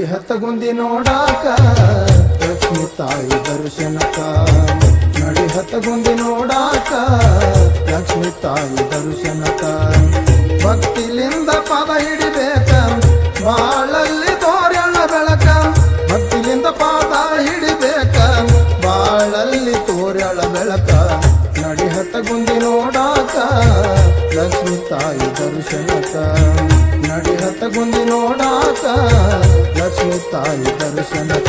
ಗುಂದಿ ನೋಡಾಕ, ಲಕ್ಷ್ಮಿ ತಾಯಿ ದರ್ಶನಕ ನಡಿ ಹತ್ತ ಗುಂದಿ ನೋಡಾಕ, ಲಕ್ಷ್ಮಿ ತಾಯಿ ದರ್ಶನಕ ಭಕ್ತಿಲಿಂದ ಪದ ಹಿಡಿಬೇಕ, ಬಾಳಲ್ಲಿ ತೋರಣ ಬೆಳಕ. ಭಕ್ತಿಲಿಂದ ಪಾದ ಹಿಡಿಬೇಕ, ಬಾಳಲ್ಲಿ ತೋರೆಳ ಬೆಳಕ. ನಡಿ ಹತ್ತ ಗುಂದಿ ನೋಡಾಕ, ಲಕ್ಷ್ಮಿ ತಾಯಿ ದರ್ಶನಕ ನಡಿ ಹತ್ತ ಗುಂದಿ ನೋಡಾಕ ತಾಯಿ ದರ್ಶನಕ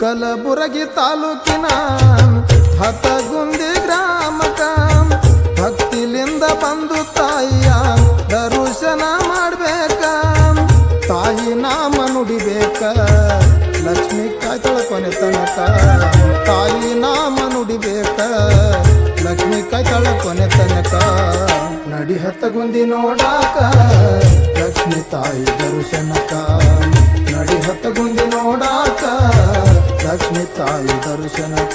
ಕಲಬುರಗಿ ತಾಲೂಕಿನ ಹತಗುಂದಿ ಹತ್ತಗುಂದಿ ನೋಡಾಕ ಲಕ್ಷ್ಮಿ ತಾಯಿ ದರ್ಶನಕ. ನಡಿ ಹತ್ತಗುಂದಿ ನೋಡಾಕ ಲಕ್ಷ್ಮಿ ತಾಯಿ ದರ್ಶನಕ.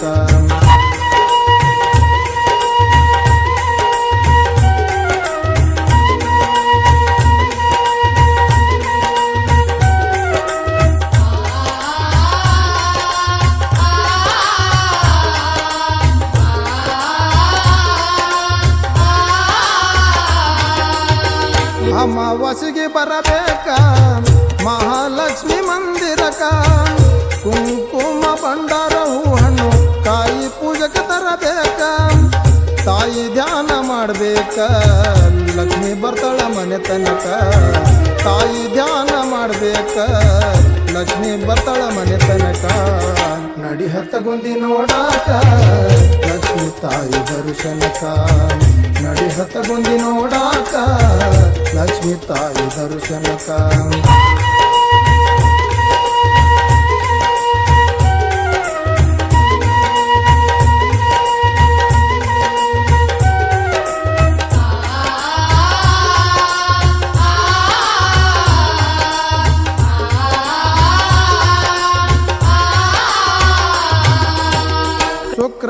ಅಮಾವಾಸಿಗೆ ಬರಬೇಕ ಮಹಾಲಕ್ಷ್ಮಿ ಮಂದಿರಕ ಕುಂಕುಮ ಭಂಡಾರ ಹೂ ಹಣ್ಣು ಕಾಯಿ ಪೂಜೆಗೆ ತರಬೇಕ ತಾಯಿ ಧ್ಯಾನ ಮಾಡಬೇಕ ಲಕ್ಷ್ಮಿ ಬರ್ತಾಳ ಮನೆ ತನಕ ತಾಯಿ ಧ್ಯಾನ ಮಾಡಬೇಕ ಲಕ್ಷ್ಮಿ ಬರ್ತಾಳ ಮನೆ ತನಕ ನಡಿ ಹತ್ತ ಗುಂದಿ ನೋಡಾಕ. ಲಕ್ಷ್ಮಿ ತಾಯಿ ದರ್ಶನಕ. ನಡಿ ಹತ್ತ ಗುಂದಿ ನೋಡಾಕ. ಲಕ್ಷ್ಮಿ ತಾಯಿ ದರ್ಶನಕ.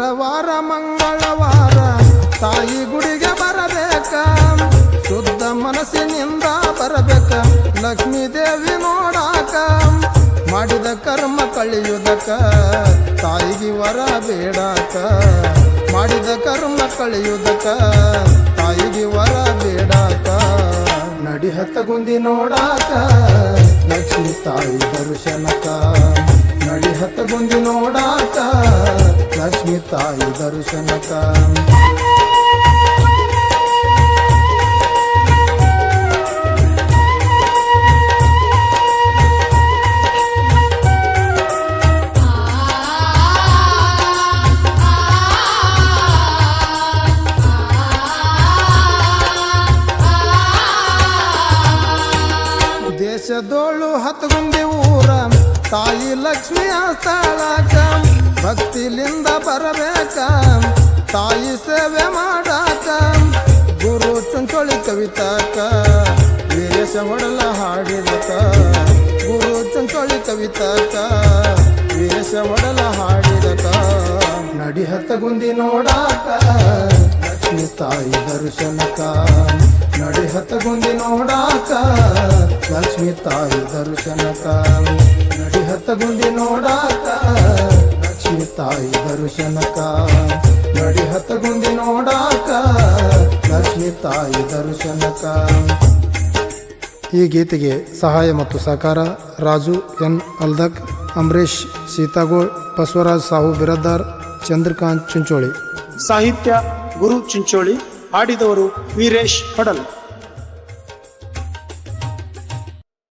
ಶುಕ್ರವಾರ, ಮಂಗಳವಾರ ತಾಯಿ ಗುಡಿಗೆ ಬರಬೇಕ. ಶುದ್ಧ ಮನಸ್ಸಿನಿಂದ ಬರಬೇಕ. ಲಕ್ಷ್ಮೀ ದೇವಿ ನೋಡಾಕ. ಮಾಡಿದ ಕರ್ಮ ಕಳೆಯುವುದಕ್ಕ ತಾಯಿಗೆ ವರ ಬೇಡಾಕ. ಮಾಡಿದ ಕರ್ಮ ಕಳೆಯುವುದಕ್ಕ ತಾಯಿಗೆ ವರ ಬೇಡಾಕ. ನಡಿ ಗುಂದಿ ನೋಡಾಕ ಲಕ್ಷ್ಮಿ ತಾಯಿ ದರ್ಶನಕ ನಡಿ ಹತ್ತ ಗುಂದಿ ನೋಡಾಕ ಲಕ್ಷ್ಮಿ ತಾಯಿ ದರ್ಶನಕ ದೇಶದೋಳು ಹತ್ತಗುಂದಿ ಊರ ತಾಯಿ ಲಕ್ಷ್ಮಿ ಸ್ಥಳಕ ಭಕ್ತಿಲಿಂದ ಬರಬೇಕ. ತಾಯಿ ಸೇವೆ ಮಾಡಾಕ. ಗುರು ಚುಂಚೋಳಿ ಕವಿತಾಕ. ವೀರೇಶ ಒಡಲ ಹಾಡಿದಕ ಗುರು ಚುಂಚೋಳಿ ಕವಿತಾಕ. ವೀರೇಶ ಒಡಲ ಹಾಡಿದಕ ನಡಿ ಹತ್ತಗುಂದಿ ನೋಡಾಕ. ಲಕ್ಷ್ಮಿ ತಾಯಿ ದರ್ಶನಕ. ನಡಿ ಹತ್ತಗುಂದಿ ನೋಡಾಕ. ಲಕ್ಷ್ಮಿ ತಾಯಿ ದರ್ಶನಕ. ಹತ್ತಗುಂದಿ ನೋಡಾಕ ಲಕ್ಷ್ಮಿ ತಾಯಿ ದರ್ಶನಕ. ನಡಿ ಹತ್ತಗುಂದಿ ನೋಡಾಕ, ಲಕ್ಷ್ಮಿ ತಾಯಿ ದರ್ಶನಕ. ಈ ಗೀತೆಗೆ ಸಹಾಯ ಮತ್ತು ಸಹಕಾರ ರಾಜು ಎನ್ ಅಲ್ದಕ್ ಅಂಬರೀಶ್ ಸೀತಾಗೋಳ್, ಬಸವರಾಜ್ ಸಾಹು, ಬಿರದ್ದಾರ್, ಚಂದ್ರಕಾಂತ್ ಚಿಂಚೋಳಿ. ಸಾಹಿತ್ಯ ಗುರು ಚಿಂಚೋಳಿ, ಹಾಡಿದವರು ವೀರೇಶ್ ಪಡಲ್